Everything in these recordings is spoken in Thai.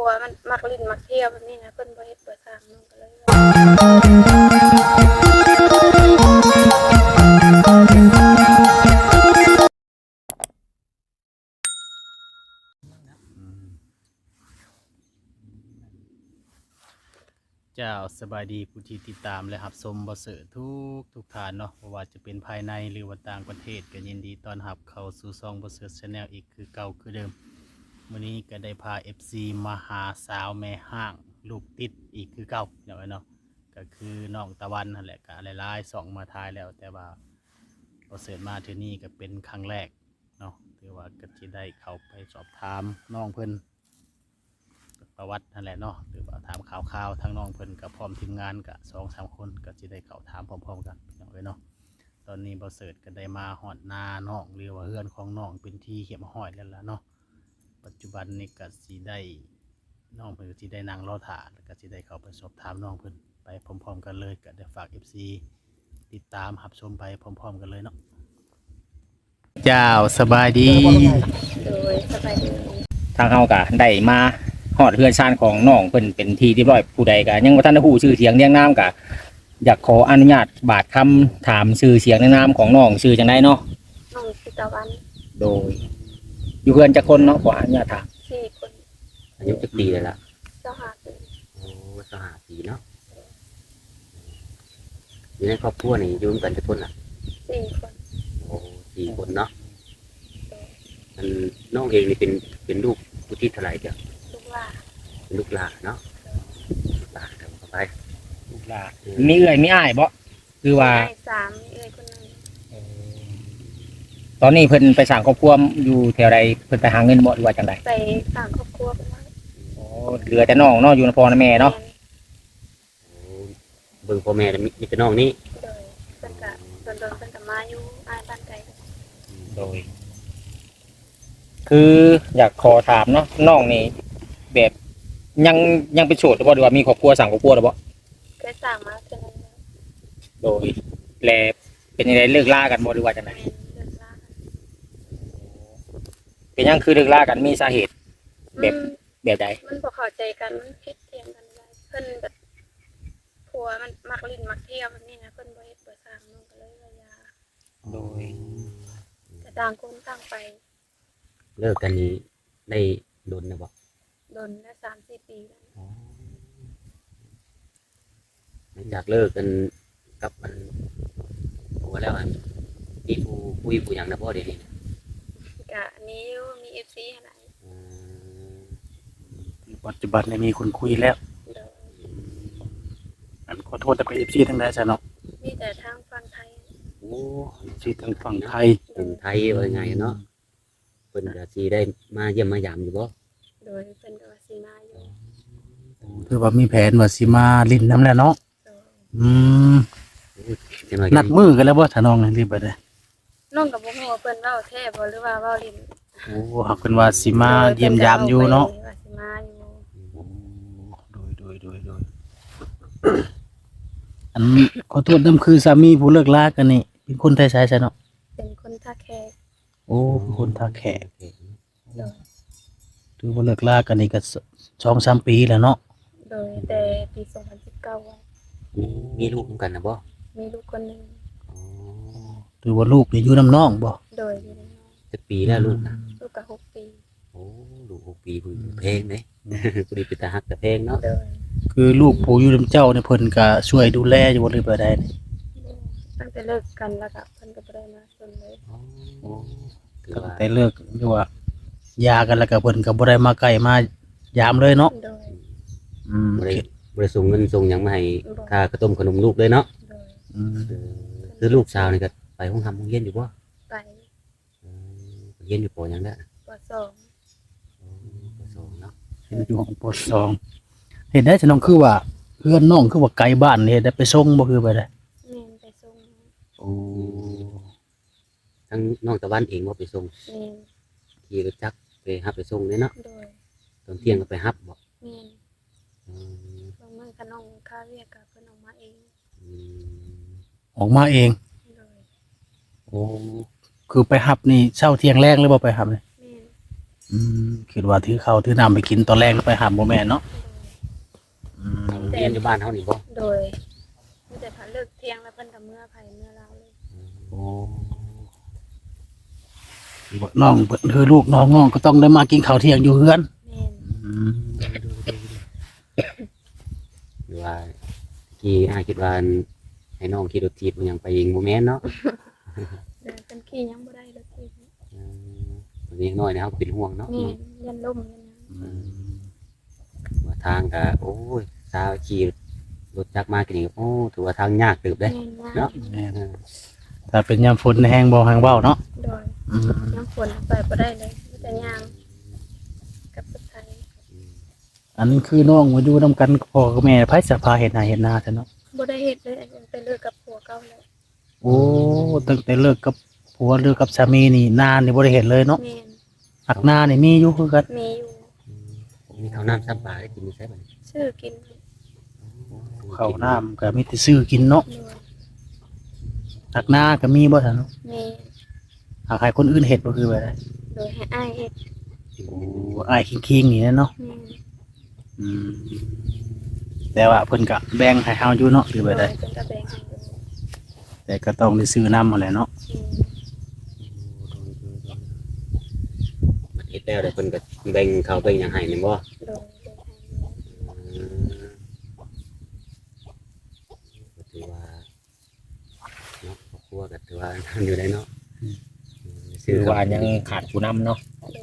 ผัวมันมักลิ้นมักเที่ยวแบบนี้นะเพิ่นบ่เฮ็ดบ่สร้างน้องก็เลยเจ้าสบายดีผู้ที่ติดตามและรับชมบ่เสือทุกทุกฐานเนาะบ่ว่าจะเป็นภายในหรือว่าต่างประเทศก็ยินดีต้อนรับเข้าสู่ช่องบ่เสือ Channel อีกคือเก่าคือเดิม มื้อนี้ก็ได้พา FC มาหาสาวแม่ห้างลูกติดอีกคือเก่าเนาะเนาะก็คือน้องตะวันนั่นแหละก็หลายๆสองมาทายแล้ว แต่ว่าบ่เสือมาที่นี่ก็เป็นครั้งแรกเนาะถือว่าก็สิได้เข้าไปสอบถามน้องเพิ่นประวัตินั่นแหละเนาะหรือว่าถามข่าวข่าวๆทางน้องเพิ่นกับพร้อมทีมงานกับสองสามคนก็จะได้เข้าถามพร้อมๆกันพี่น้องเอ้เนาะตอนนี้บอเสิร์ตก็ได้มาหอดนาน้องหรือว่าเฮือนของน้องเป็นที่เหี่ยมห้อยแล้วล่ะเนาะ ปัจจุบันนี้ก็สิได้น้องเพิ่นก็สิได้นั่งรอถ่าแล้วก็สิได้เข้าไปสอบถามน้องเพิ่นไปพร้อมๆกันเลยก็ได้ฝาก FC ติดตามรับชมไปพร้อมๆกันเลยเนาะเจ้าสบายดี โดยสบายดีทางเฮาก็ได้มาฮอดเฮือนชานของน้องเพิ่นเป็นที่เรียบร้อยผู้ใดก็ยังบ่ทันได้ฮู้ชื่อเสียงเรียงนามก็อยากขออนุญาตบาดคำถามชื่อเสียงเรียงนามของน้องชื่อจังไดเนาะน้องสิตะวัน โดย อยู่เฮือนจักคนเนาะขออนุญาตถามสี่คนอายุจักปีเลยล่ะเจ้าหาปีโอ้สหาปีเนาะอยู่ในครอบครัวนี่อยุ่งกันจะคนล่ะสี่คนโอ้สี่คนเนาะมันน้องเองนี่เป็นเป็นลูกผู้ที่เท่าไหร่เจ้าลูกว่าเป็นลูกหลานเนาะลูกหลานทำเข้าไป ลูกหลานมีเอื้อยมีอ้ายบ่คือว่า ได้สามมีเอ้ยคนหนึง ตอนนี้เพิ่นไปสร้างครอบครัวอยู่แถวใดเพิ่นไปหาเงินบ่หรือว่าจังไดไปสร้างครอบครัวเป็นว่าโอ้เหลือแต่น้องเนาะอยู่นพ่อนะแม่เนาะโอ้เบิ่งพ่อแม่แล้วมีมีแต่น้องนี่โดยเพิ่นก็โดนโดนๆเพิ่นก็มาอยู่อ้ายบ้านไกลโดย คืออยากขอถามเนาะน้องนี่แบบยังยังเป็นโสดหรือบ่หรือว่ามีครอบครัวสั่งครอบครัวหรือบ่เคยสร้างมาเท่านั้นแล้วโดย แลเป็นยังไงเลิกล่ากันบ่หรือว่าจังไดแม่นเลิกลากัน เป็นยังคือเลิกล่ากันมีสาเหตุแบบอืมแบบใดมันบ่เข้าใจกันมันคิดเถียงกันได้เพิ่นแบบผัวมันมักลิ้นมักเที่ยวแบบนี้นะเพิ่นบ่เฮ็ดบ่สร้างน้องก็เลยว่าอย่าโดย แต่ต่างคนต่างไปเลิกกันนี้ได้โดนนะบอกโดนได้3-4ปีแล้วหลังจากเลิกกันกับมันผัวแล้วอันมีผู้คุยผู้หยังนะพ่อเดี๋ยวนี้นะ ก็มีอยู่มี FC ให้ไหนอืมปัจจุบันเนี่ยมีคนคุยแล้วโดยอันขอโทษแต่ไปเอฟซีทั้งนั้นจ้ะเนาะมีแต่ทางฝั่งไทยโอ้ซีทางฝั่งไทยเป็นไทยว่าไงเนาะเพิ่นก็สิได้มาเยี่ยมมายามอยู่บ่โดยเพิ่นก็ว่าสิมาอยู่คือว่ามีแผนว่าสิมาลิ้นน้ำแล้วเนาะโดยอืมจังหน่อยนัดมือกันแล้วว่าถ้าน้องนี่รีบไปเลย น้องก็บ่ฮู้ว่าเพิ่นเว้าแท้บ่หรือว่าเว้าลิ้นโอ้หักเป็นว่าสิมาเยี่ยมยามอยู่เนาะว่าสิมาอยู่โดยโดยโดยโดยอันขอโทษน้ำคือสามีผู้เลิกลากันนี่เป็นคนไทยใช่ใช่เนาะเป็นคนท่าแขกโอ้เป็นคนท่าแขกโอเคโดยถือว่าเลิกลากันนี่ก็สสองสามปีแล้วเนาะโดยแต่ปี2019อะมีลูกนำกันนะบ่มีลูกคนหนึง อ๋อถือว่าลูกนี่อยู่น้ำน้องบ่โดยอยู่ในน้องจักปีแล้วลูกนะลูกก็หกปี โอ้ลูกหกปีพุ่นเพลงเด้พุ่นเป็นตาฮักแต่เพลงเนาะโดยคือลูกผู้อยู่น้ำเจ้าเนี่ยเพิ่นก็ช่วยดูแลอยู่บ่หรือบ่ได้นี่ตั้งแต่เลิกกันแล้วก็เพิ่นก็บ่ได้มาสนเลยโอ้คือตั้งว่าแต่เลิกหรือว่ายากันแล้วก็เพิ่นก็บ่ได้มาใกล้มายามเลยเนาะโดยอืมบ่ได้บ่ได้ส่งเงินส่งหยังมาให้ค่าขนมขนมลูกเลยเนาะโดยอืมเออคือลูกสาวนี่ก็ ไปห้องทำห้องเรียนอยู่บ่ไปเออเรียนอยู่ปอหยังได้อปสองอ๋อปสองเนาะอยู่ของปสองเห็นได้จะน้องคือว่าเพื่อนน้องคือว่าไกลบ้านนี่ได้ไปส่งบ่คือไปได้แม่นไปส่งโอ้ทั้งน้องตะวันเองว่าไปส่งแม่นขี่รถจักรไปรับไปส่งเลยเนาะโดยตอนเที่ยงก็ไปรับบ่แม่นอืมบางมื้อขนมข้าวเวียกกับเพิ่นเออกมาเองอืมออกมาเอง โดยโอ้คือไปหับนี่เช้าเที่ยงแรงหรือบ่ไปหับนี่แม่นอืมคิดว่าถือข้าวถือน้ำไปกินตอนแรกแล้วไปหาบ่แม่นเนาะอืมเอาเรียนอยู่บ้านเฮานี่บ่โดยมีแต่ถ้าเลิกเที่ยงแล้วเพิ่นก็เมื่อไผเมื่อเราเลยโอ้น้องเพิ่นคือลูกน้องน้องก็ต้องได้มากินข้าวเที่ยงอยู่เฮือน แม่นอืมหรือว่ากี่อ้ายคิดว่าให้น้องขี่รถจีบมันยังไปเองบ่แม่นเนาะ เดินเป็นขี้ยังบ่ได้เลยที่เออวันนี้น้อยนะครับเป็นห่วงเนาะแม่นยันล่มยันหยังอืมว่าทางก็โอ้ยสาวขี่รถจักรมากินนี่โอ้ถือว่าทางยากเติบเด้แม่นมากเนาะแม่นเออถ้าเป็นยามฝนแห้งบ่แห้งเว้าเนาะโดยอืมน้ำฝนไปบ่ได้เลยมีแต่ยางกับสุดท้ายอันนี้คือน้องมาอยู่นํกันพ่อกับแม่ไผสภาเฮ็ดนาเฮ็ดนาซะเนาะบ่ได้เฮ็ดเลยไปเลิกกับผัวเก่าแล้ว โอ้ตั้งแต่เลิกกับผัวเลิกกับสามีนี่นานนี่บ่ได้เห็นเลยเนาะแม่นหักหน้านี่มีอยู่คือกันมีอยู่มีข้าวน้ำซับปลาได้กินมีใช่ไหมชื่อกินข้าวน้ำก็มีแต่ซื้อกินเนาะโดยหักหน้าก็มีบ่ซั่นเนาะแม่หากให้คนอื่นเฮ็ดบ่คือว่าไดโดยให้อ้ายเฮ็ดโอ้อ้ายคิงๆนี่เนาะแม่นอืมแต่ว่าเพิ่นก็แบ่งให้เฮาอยู่เนาะหรือว่าโดไดยเป็นกระแบงให้อยู่ แต่ก็ต้องได้ซื้อน้ำมาแหละเนาะมันเฮ็ดแล้วแต่เพิ่นก็แบ่งเขาวแบ่งหยังให้แม่นบ่โดยโดยอืมก็ถือว่าเนาะครอบครัวก็ถือว่าอยู่ได้เนาะคือว่ายังขาดผู้นำเนาะโดย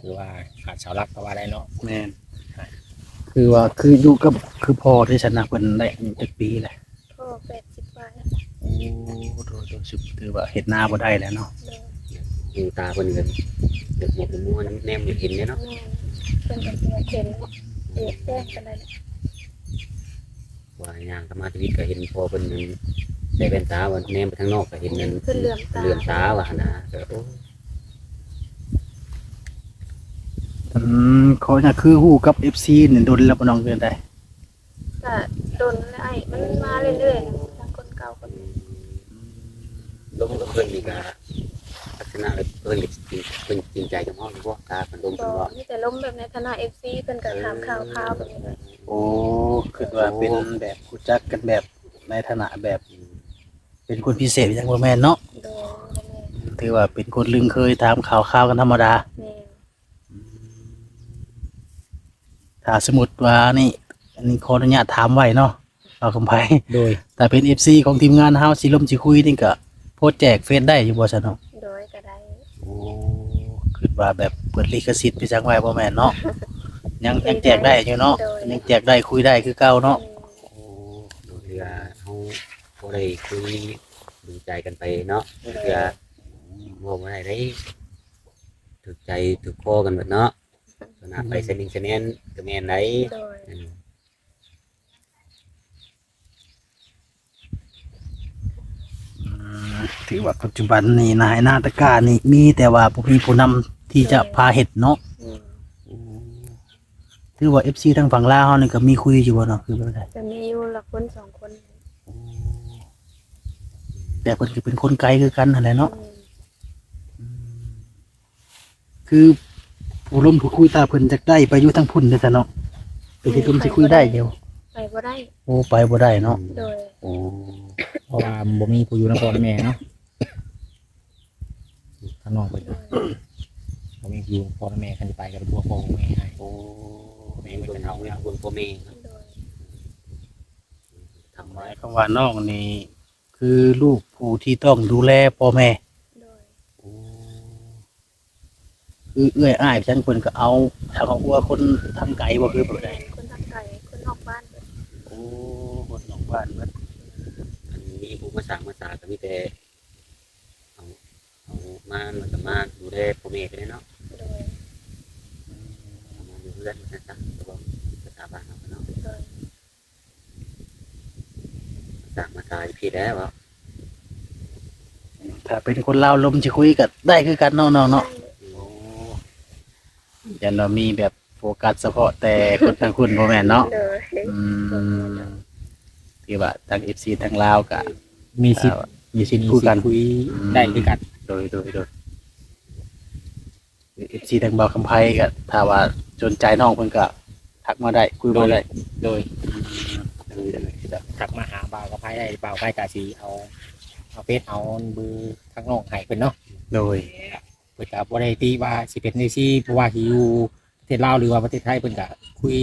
คือว่าขาดเสาหลักก็ว่าได้เนาะแม่นคือว่าคืออยู่กับคือพอที่ฉันะเพิ่นได้อายุจักปีแหละ โอ้โดยโดยสิถือว่าเฮ็ดนาบ่ได้แล้วเนาะโดยหูตาเพิ่นก็เดือดหมดมัวน้ำแนมอยู่เห็นเนี่ยเนาะแม่นเพิ่นก็ตัวเข็นเอกแจ้งกันได้แหละว่าย่างสมาธิก็เห็นพอเพิ่นนั่นใส่แว่นตาว่าแนมไปทางนอกก็เห็นนั่นเพิ่นเหลื่อมตาเลื่อมตาว่าหั่นนะก็โอ้อืมเขาจะคือฮู้กับ FC นี่โดนแล้วบ่น้องเกินได้ก็โดนแล้วไอ้มันมาเรื่อยๆนะทั้งคนเก่าคนใหม่ ลมกับเพิ่นนี่ก็ลักษณะเพิ่นก็จริงเพิ่นจริงใจกับเฮาอยู่บ่ตาเพิ่นลมบเพิ่นอบ่กมีแต่ล้มแบบในฐานะ FC เพิ่นก็ถามข่าวข่าวแบบนี้เลยโอ้คือว่าเป็นแบบรู้จักกันแบบในฐานะแบบ เป็นคนพิเศษอย่างบ่แม่นเนาะโดยบ่แม่นถือว่าเป็นคนลึงเคยถามข่าวข่าวกันธรรมดาแม่นถ้าสมมุติว่านี่อันนี้ขออนุญาตถามไว้เนาะเอาคำไผโดย แต่เป็น FC ของทีมงานเฮาสิลมสิคุยนี่ก็ โพสต์แจกเฟซได้อยู่บ่ซั่นเนาะโดยก็ได้โอ้คือว่าแบบเปิดลิขสิทธิ์ไปจังไว้บ่แม่นเนาะยังยังแจกได้อยู่เนาะยังแจกได้คุยได้คือเก่าเนาะโอ้ดูเรือเฮาบ่ได้คุยดูใจกันไปเนาะเรือบ่บ่ได้ได้ถูกใจถูกคอกันเบิดเนาะขณะไปสนิงสแนนก็แม่นได้โดย อืม อืม ถือว่าปัจจุบันนี่นายนาตกร้านี่มีแต่ว่าบ่มีผู้นำที่จะพาเฮ็ดเนาะอืมถือว่า FC ทางฝั่งลาวเฮานี่ก็มีคุยอยู่บ่เนาะคือบ่ได้จะมีอยู่ละคนสองคนแต่เพิ่นก็เป็นคนไกลคือกันนั่นแหละเนาะอืมคือผู้ล้มผู้คุยตาเพิ่นจักได้ไปอยู่ทางพุ่นเด้อซะเนาะไปที่คุมสิคุยได้เดียวไปบ่ได้โอ้ไปบ่ได้เนาะโดย โอ้ เพราะว่าบ่มีผู้อยู่นครแม่เนาะทางน้องเพิ่นโดยบ่มีผู้อยู่พ่อแม่คันสิไปกับบัวพ่อของแม่ให้โอ้แม่เป็นเอาเนี่ยคนพ่อแม่เนาะโดยทำหไว้มายความว่าน้องนี่คือลูกผู้ที่ต้องดูแลพ่อแม่ โดยโอ้คือเอื้อยอ้ายฉันเพิ่นก็เอาทางครอบครัวคนทางไกลบ่คือบ่ได้คนทางไกลคนนอกบ้านเบิดโอ้คนนอกบ้านเบิดอันนี้ผู้มา สร้างมาสาก็มีแต่เอาเอามามันก็มาดูแลพ่อแม่ไปเลยเนาะโดยเอามาอยู่เพื่อนนะจ๊ะก็บอกภาษาบ้านเราเนาะโดยสร้างมาสาพี่แล้วว่าถ้าเป็นคนลาวลมสิคุยก็ได้คือกันเนาะน้องเนาะโอ้ยันว่ามีแบบโฟกัสเฉพาะแต่คนทางคุณบ่แม่นเนาะโดย อืมที่ว่าทาง FC ทางลาวก็ มีสิทธิ์มีสิทธิ์คุยกันคุยได้คือกัน โดยโดยโดยเอฟซีทางเบาคำไพก็ถ้าว่าสนใจน้องเพิ่นก็ทักมาได้คุยมาได้โดยเออเออเออทักมาหาบ่าวกับไพ่ได้บ่าวไพ่กาสีเอาเอาเฟซเอาเบอร์ทางน้องให้เพิ่นเนาะโดยเพิ่นก็บ่ได้ตีว่าสิเป็นจังซี่เพราะว่าสิอยู่ประเทศลาวหรือว่าประเทศไทยเพิ่นก็คุย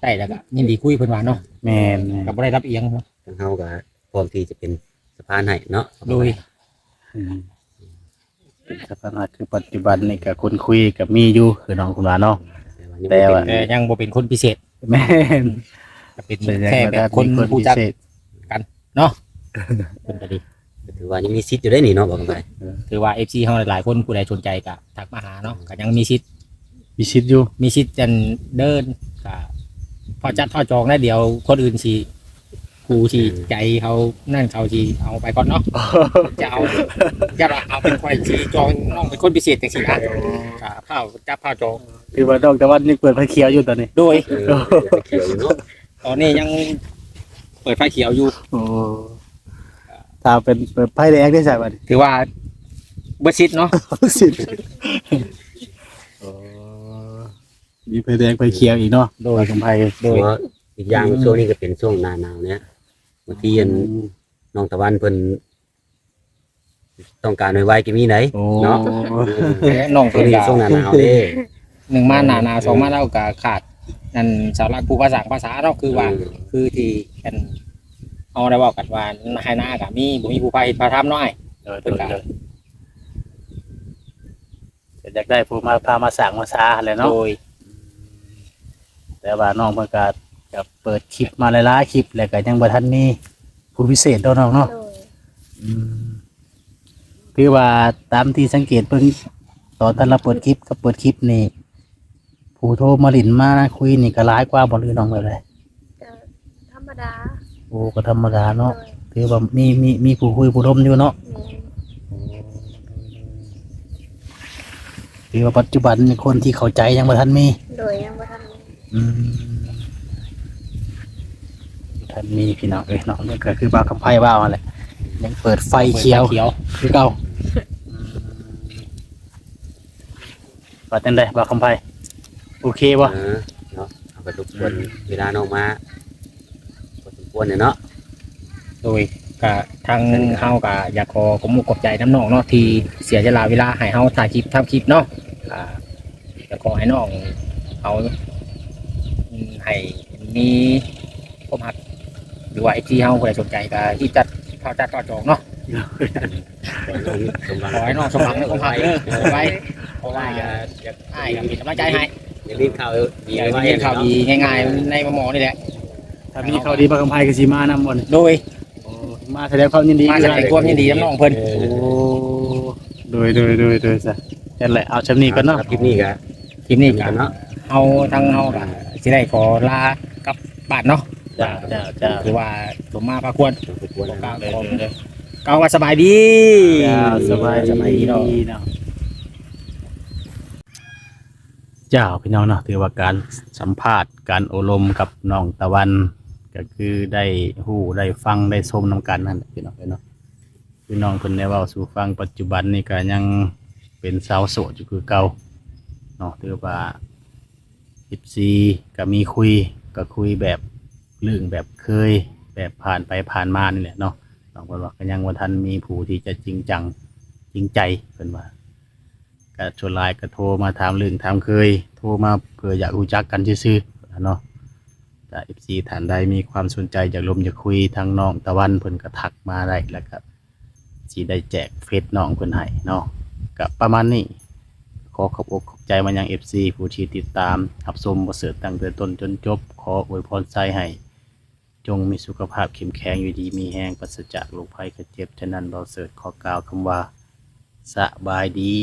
ได้แล้วก็ยินดีคุยเพิ่นว่าเนาะแม่นก็บ่ได้รับเอียงเนาะทางเฮาก็ พร้อมที่จะเป็นสะพานให้เนาะโดยอืมเป็นสถานะคือปัจจุบันนี่ก็คนคุยกับมีอยู่คือน้องคุณว่าเนาะแต่ว่ายังแต่บ่ว่าเป็นแต่ยังบ่เป็นคนพิเศษแม่นก็เป็นแต่ยังแค่บ่แบได้บคนมีผู้จักพิเศษเนาะเพิ่นก็ดีถือว่ายังมีสิทธิ์อยู่ได้นี่เนาะบอกกันไปถือว่า FC เฮาหลายๆคนผู้ใดสนใจก็ทักมาหาเนาะก็ยังมีสิทธิ์มีชิดอยู่มีสิทธิ์จันเดินก็พอจัดพอจองได้เดี๋ยวคนอื่นสิ กูสิใจเขานั่นเขาสิเอาไปก่อนเนาะจะเอาจะเอาเป็นควายชีจองน้องเป็นคนพิเศษจังสินะกับข้าวจับข้าวจองคือว่าน้องตะวันนี่เปิดไฟเขียวอยู่ตอนนี้โดยเออเขียวอยู่เนาะตอนนี้ยังเปิดไฟเขียวอยู่โอ้ถ้าเป็นเปิดไพ่แดงได้ใช่ป่ะถือว่าเบอร์ชิดเนาะสิมีไฟแดงไฟเขียวอีกเนาะโดยกำไพโดยเพราะอีกอย่างช่วงนี้ก็เป็นช่วงหน้าหนาวเนี่ย บางทีอันน้องตะวันเพิ่นต้องการไวๆก็มีไหนโอ้เนาะน้องช่วเพิ่งนนี้ก็ช่วงหน้าหนาวเด้หนึ่งมาหนาหนาสองมาแล้วก็ขาดนั่นสาวรักผู้ภาษาภาษาเนาะคือว่า คือที่กันเอาได้บอกกันว่าให้หน้ากับมีบ่มีผู้พาเฮ็ดพาทำน้อยเออเดี๋ยวเดี๋ยวเดี๋ยวอยากได้ผู้มาพามาสั่งมาซาอะไรเนาะโดยแต่ว่าน้องเพิ่นก็ กับเปิดคลิปมาหลายๆคลิปแล้วก็ยังบ่ทันมีผู้พิเศษเนาะน้องเนาะโดยอืมคือว่าตามที่สังเกตเพิ่งตอนท่านเราเปิดคลิปกับเปิดคลิปนี่ผู้โทรมาหลินมานะคุยนี่ก็ร้ายกว่าบ่หรือน้องแบบไรก็ธรรมดาโอ้ก็ธรรมดาโดเนาะยถือว่ามีมีมีผู้คุยผู้ร่มอยู่เนาะแม่นถือว่าปัจจุบันนี่คนที่เข้าใจยังบ่ทันมี โดยยังบ่ทันมีอืม ท่านมีพี่น้องเอ้ยเนาะนี่ก็คือบ่าวคำไพ่บ่าวนั่นแหละยังเปิดไฟเขียวเขียวคือเก่าว่าจังไดบ่าวคำไพ่โอเคบ่เออเนาะเอาไปรบกวนเวลาน้องมาพอสมควรเนี่ยเนาะโดยก็ทางเฮาก็อยากขอขอบมุกขอบใจน้ำน้องเนาะที่เสียเวลาเวลาให้เฮาถ่ายคลิปทำคลิปเนาะอ่าอยากขอให้น้องเอาอืมให้มีความหัก หรือว่าไอ้ที่เฮาผู้ใดสนใจก็ที่จัดข้าวจัดข้าวจองเนาะสมหวังขอให้น้องสมหวังในความหักเด้อเอาไว้เพราะว่าอยากอยากอ้ายก็มีกำลังใจให้อย่ารีบข่าวดีอยากไว้เรียนข่าวดีง่ายๆในมมอนี่แหละถ้ามีข่าวดีบ่าวคำไพ่ก็สิมานำบ่นี่โดยโอ้มาแสดงความยินดีมาแสดงความยินดีน้ำน้องเพิ่นเอโอ้อโดยโดยโดยโดยซะนั่นแหละเอาชำนี้ก่อนเนาะคลิปนี้ก็คลิปนี้นี่ก็กันเนาะเฮาทางเฮาก็สิได้ขอลากลับบ้านเนาะ จ้าจ้าจ้าคือว่าสมมาพระควรสมควรบอกนะกล่าวของเก่าว่าสบายดีจ้าสบายสบายดีเนาะเนาะเจ้าพี่น้องเนาะถือว่าการสัมภาษณ์การอบรมกับน้องตะวัน ก็คือได้ฮู้ได้ฟังได้ชมนำกันนั่นแหละพี่น้องเนาะพี่น้องคนได้เว้าสู่ฟังปัจจุบันนี่ก็ยังเป็นสาวโสดอยู่คือเก่าเนาะถือว่า14ก็มีคุยก็คุยแบบ เรื่องแบบเคยแบบผ่านไปผ่านมานี่แหละเนาะน้องเพิ่นว่าก็ยังว่าทันมีผู้ที่จะจริงจังจริงใจเพิ่นว่าก็ชวนไลน์ก็โทรมาถามเรื่องถามเคย โทรมาเพื่ออยากรู้จักกันซื่อๆเนาะถ้า FC ท่านใดมีความสนใจอยากลมอยากคุยทางน้องตะวันเพิ่นก็ทักมาได้แล้วก็สิได้แจกเฟซน้องเพิ่นให้เนาะก็ประมาณนี้ขอขอบอกขอบใจมายัง FC ผู้ที่ติดตามรับชมบ่เสิร์ตตั้งแต่ต้นจนจบ ขออวยพรใจให้ จงมีสุขภาพเข้มแข็งอยู่ดีมีแห้งปราศจากโรคภัยไข้เจ็บ ฉะนั้นเราเสด็จขอกล่าวคำว่าสบายดี